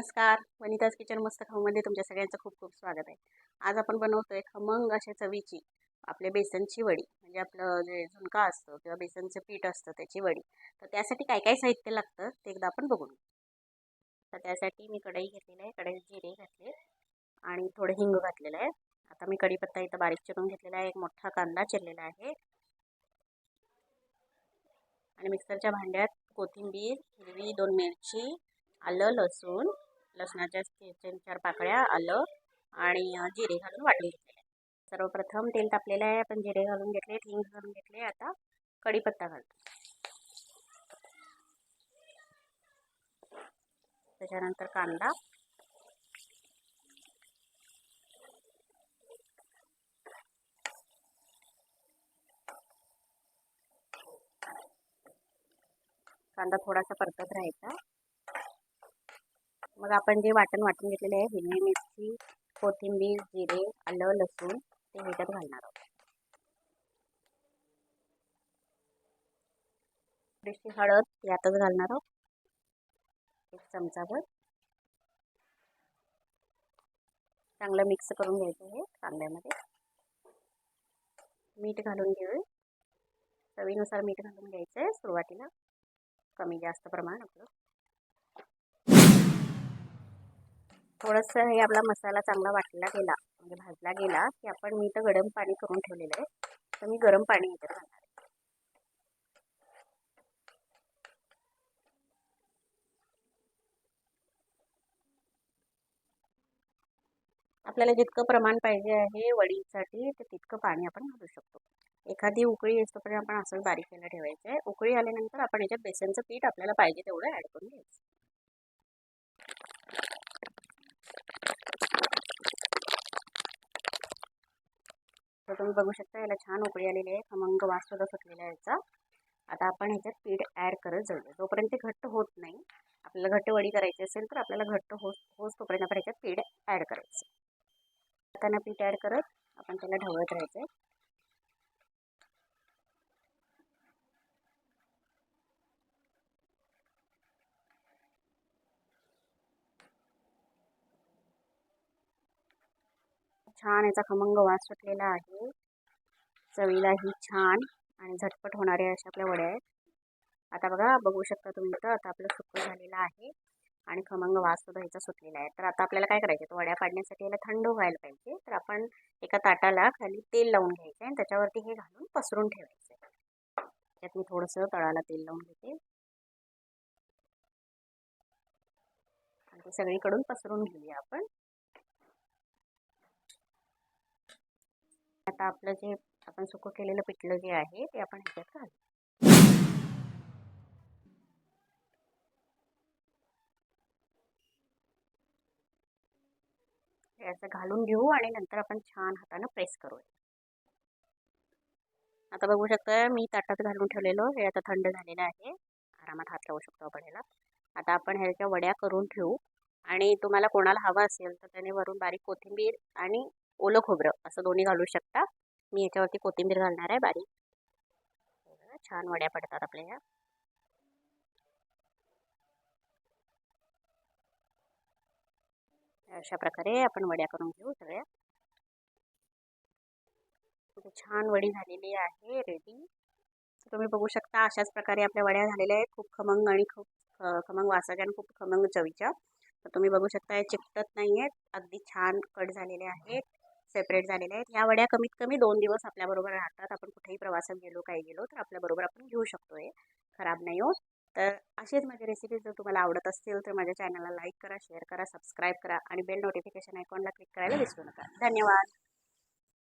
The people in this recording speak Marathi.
नमस्कार. वनिताज किचन मस्त खाऊमध्ये तुमच्या सगळ्यांचं खूप खूप स्वागत आहे. आज आपण बनवतो आहे खमंग अशा चवीची आपल्या बेसनची वडी. म्हणजे आपलं जे झुणका असतं किंवा बेसनचं पीठ असतं त्याची वडी. तर त्यासाठी काय काय साहित्य लागतं ते एकदा आपण बघून तर त्यासाठी मी कढई घेतलेली आहे. कढईत जिरे घातले आणि थोडं हिंग घातलेलं आहे. आता मी कढीपत्ता इथं बारीक चिरून घेतलेला आहे. एक मोठा कांदा चिरलेला आहे. आणि मिक्सरच्या भांड्यात कोथिंबीर हिरवी दोन मिरची आलं लसूण लसणाच्या तीन चार पाकळ्या आलं आणि जिरे घालून वाटून घेतलेले. सर्वप्रथम तेल तापलेलं आहे. आपण जिरे घालून घेतले हिंग घालून घेतले. आता कढीपत्ता घालतो. त्याच्यानंतर कांदा. कांदा थोडासा परतत राहायचा. मग आपण जे वाटण वाटून घेतलेले आहे हिरवी मिरची कोथिंबीर जिरे आलं लसूण ते ह्याच्यात घालणार आहोत. थोडीशी हळद यातच घालणार आहोत. एक चमचाभर चांगलं मिक्स करून घ्यायचं हे कांद्यामध्ये. मीठ घालून घेऊ चवीनुसार मीठ घालून घ्यायचं आहे सुरुवातीला. कमी जास्त प्रमाण आपलं. थोडंसं हे आपला मसाला चांगला वाटला गेला म्हणजे भाजला गेला की आपण मी तर गरम पाणी करून ठेवलेलं आहे. तर मी गरम पाणी इथे घालणार आहे. आपल्याला जितकं प्रमाण पाहिजे आहे वडीसाठी तर तितकं पाणी आपण घालू शकतो. एखादी उकळी येतोपर्यंत आपण असं बारीक केलं ठेवायचं आहे. उकळी आल्यानंतर आपण याच्यात बेसनचं पीठ आपल्याला पाहिजे तेवढं ॲड करून घ्यायचं. तर तुम्ही बघू शकता याला छान उकळी आलेली आहे. खमंग वाससुद्धा सुटलेला आहे याचा. आता आपण ह्याच्यात पीठ ॲड करत जाऊया. जोपर्यंत ते घट्ट होत नाही आपल्याला घट्ट वडी करायची असेल तर आपल्याला घट्ट होस होत तोपर्यंत आपण ह्याच्यात पीठ ॲड करायचं. त्यांना पीठ ॲड करत आपण त्याला ढवळत राहायचं आहे छान याचा खमंग वास सुटलेला आहे. चवीलाही छान आणि झटपट होणाऱ्या अशा आपल्या वड्या आहेत. आता बघा बघू शकता तुम्ही इथं आता आपलं सुकं झालेलं आहे आणि खमंग वास सुद्धा ह्याचा सुटलेला आहे. तर आता आपल्याला काय करायचं? तर वड्या पाडण्यासाठी याला थंड व्हायला पाहिजे. तर आपण एका ताटाला खाली तेल लावून घ्यायचं आणि त्याच्यावरती हे घालून पसरून ठेवायचं त्यात मी थोडंसं तळाला तेल लावून घेते. आणि ते सगळीकडून पसरून घेऊया आपण. आता आपलं जे आपण सुकं केलेलं पिठलं जे आहे ते आपण ह्याच्यात घालू. असं घालून घेऊ आणि नंतर आपण छान हातानं प्रेस करूया. आता बघू शकता मी ताटात घालून ठेवलेलो हे आता थंड झालेलं आहे. आरामात हात लावू शकतो आपण ह्याला. आता आपण ह्याच्या वड्या करून ठेवू. आणि तुम्हाला कोणाला हवा असेल तर त्याने वरून बारीक कोथिंबीर आणि ओलं खोबरं असं दोन्ही घालू शकता. मी याच्यावरती कोथिंबीर घालणार आहे बारीक. छान वड्या पडतात आपल्या ह्या अशा प्रकारे आपण वड्या करून घेऊ सगळ्या. छान वडी झालेली आहे रेडी तुम्ही बघू शकता अशाच प्रकारे आपल्या वड्या झालेल्या आहेत. खूप खमंग आणि खूप खमंग वासाच्या आणि खूप खमंग चवीच्या. तर तुम्ही बघू शकता हे चिकटत नाही आहेत अगदी छान कट झालेले आहेत. सेपरेट झालेले आहेत. ह्या वड्या कमीत कमी दोन दिवस आपल्याबरोबर राहतात. आपण कुठेही प्रवासात गेलो काही गेलो तर आपल्याबरोबर आपण घेऊ शकतो. हे खराब नाही हो. तर अशीच माझे रेसिपी जर तुम्हाला आवडत असतील तर माझ्या चॅनलला लाईक करा शेअर करा सबस्क्राईब करा आणि बेल नोटिफिकेशन आयकॉनला क्लिक करायला विसरू नका. धन्यवाद.